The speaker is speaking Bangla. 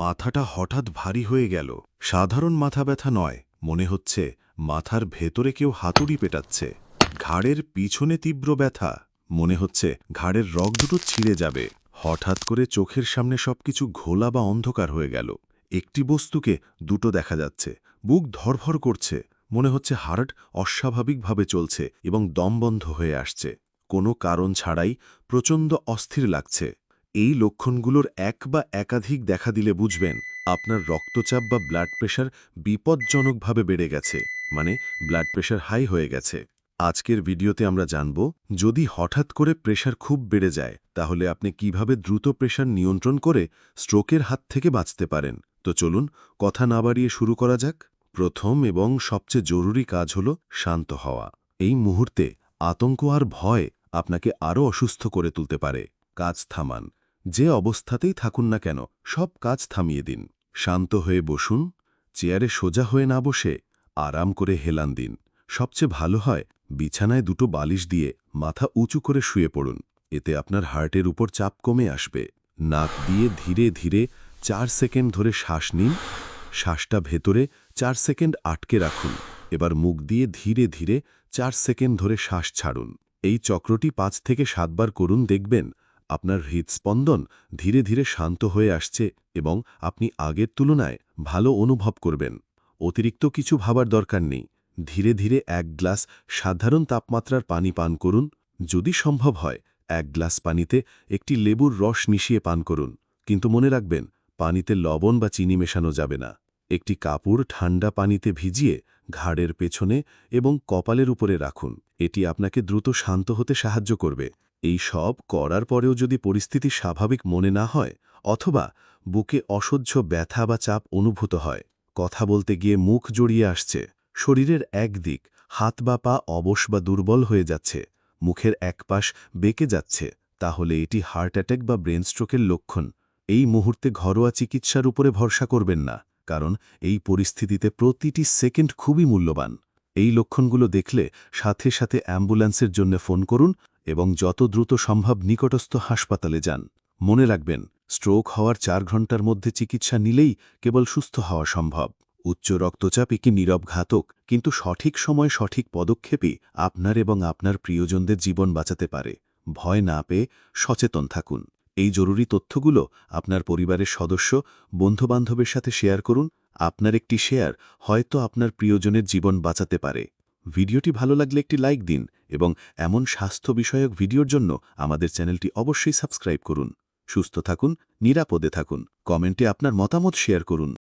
মাথাটা হঠাৎ ভারী হয়ে গেল। সাধারণ মাথা ব্যথা নয়, মনে হচ্ছে মাথার ভেতরে কেউ হাতুড়ি পেটাচ্ছে। ঘাড়ের পিছনে তীব্র ব্যথা, মনে হচ্ছে ঘাড়ের রগ দুটো ছিঁড়ে যাবে। হঠাৎ করে চোখের সামনে সবকিছু ঘোলা বা অন্ধকার হয়ে গেল। একটি বস্তুকে দুটো দেখা যাচ্ছে, বুক ধরফর করছে, মনে হচ্ছে হার্ট অস্বাভাবিকভাবে চলছে এবং দম বন্ধ হয়ে আসছে। কোনো কারণ ছাড়াই প্রচণ্ড অস্থির লাগছে। এই লক্ষণগুলোর এক বা একাধিক দেখা দিলে বুঝবেন, আপনার রক্তচাপ বা ব্লাড প্রেশার বিপজ্জনকভাবে বেড়ে গেছে মানে ব্লাড প্রেশার হাই হয়ে গেছে। আজকের ভিডিওতে আমরা জানব, যদি হঠাৎ করে প্রেশার খুব বেড়ে যায়, তাহলে আপনি কীভাবে দ্রুত প্রেশার নিয়ন্ত্রণ করে স্ট্রোকের হাত থেকে বাঁচতে পারেন? তো চলুন, কথা না বাড়িয়ে শুরু করা যাক। প্রথম এবং সবচেয়ে জরুরি কাজ হল শান্ত হওয়া। এই মুহূর্তে আতঙ্ক আর ভয় আপনাকে আরও অসুস্থ করে তুলতে পারে। কাজ থামান। যে অবস্থাতেই থাকুন না কেন, সব কাজ থামিয়ে দিন। শান্ত হয়ে বসুন, চেয়ারে সোজা হয়ে না বসে আরাম করে হেলান দিন। সবচেয়ে ভালো হয়, বিছানায় দুটো বালিশ দিয়ে মাথা উঁচু করে শুয়ে পড়ুন। এতে আপনার হার্টের উপর চাপ কমে আসবে। নাক দিয়ে ধীরে ধীরে চার সেকেন্ড ধরে শ্বাস নিন। শ্বাসটা ভেতরে চার সেকেন্ড আটকে রাখুন। এবার মুখ দিয়ে ধীরে ধীরে চার সেকেন্ড ধরে শ্বাস ছাড়ুন। এই চক্রটি পাঁচ থেকে সাতবার করুন, দেখবেন আপনার হৃদস্পন্দন ধীরে ধীরে শান্ত হয়ে আসছে এবং আপনি আগের তুলনায় ভালো অনুভব করবেন। অতিরিক্ত কিছু ভাবার দরকার নেই। ধীরে ধীরে এক গ্লাস সাধারণ তাপমাত্রার পানি পান করুন। যদি সম্ভব হয়, এক গ্লাস পানিতে একটি লেবুর রস মিশিয়ে পান করুন। কিন্তু মনে রাখবেন, পানিতে লবণ বা চিনি মেশানো যাবে না। একটি কাপড় ঠান্ডা পানিতে ভিজিয়ে ঘাড়ের পেছনে এবং কপালের উপরে রাখুন। এটি আপনাকে দ্রুত শান্ত হতে সাহায্য করবে। এই সব করার পরেও যদি পরিস্থিতি স্বাভাবিক মনে না হয়, অথবা বুকে অসহ্য ব্যথা বা চাপ অনুভূত হয়, কথা বলতে গিয়ে মুখ জড়িয়ে আসছে, শরীরের এক দিক, হাত বা পা অবশ বা দুর্বল হয়ে যাচ্ছে, মুখের এক পাশ বেঁকে যাচ্ছে, তাহলে এটি হার্ট অ্যাটাক বা ব্রেন স্ট্রোকের লক্ষণ। এই মুহূর্তে ঘরোয়া চিকিৎসার উপরে ভরসা করবেন না, কারণ এই পরিস্থিতিতে প্রতিটি সেকেন্ড খুবই মূল্যবান। এই লক্ষণগুলো দেখলে সাথে সাথে অ্যাম্বুলেন্সের জন্য ফোন করুন এবং যত দ্রুত সম্ভব নিকটস্থ হাসপাতালে যান। মনে রাখবেন, স্ট্রোক হওয়ার চার ঘণ্টার মধ্যে চিকিৎসা নিলেই কেবল সুস্থ হওয়া সম্ভব। উচ্চ রক্তচাপ একটি নীরব ঘাতক, কিন্তু সঠিক সময় সঠিক পদক্ষেপই আপনার এবং আপনার প্রিয়জনদের জীবন বাঁচাতে পারে। ভয় না পেয়ে সচেতন থাকুন। এই জরুরি তথ্যগুলো আপনার পরিবারের সদস্য, বন্ধুবান্ধবের সাথে শেয়ার করুন আপনার একটি শেয়ার হয়তো আপনার প্রিয়জনের জীবন বাঁচাতে পারে। ভিডিওটি ভালো লাগলে একটি লাইক দিন এবং এমন স্বাস্থ্য বিষয়ক ভিডিওর জন্য আমাদের চ্যানেলটি অবশ্যই সাবস্ক্রাইব করুন। সুস্থ থাকুন, নিরাপদে থাকুন। কমেন্টে আপনার মতামত শেয়ার করুন।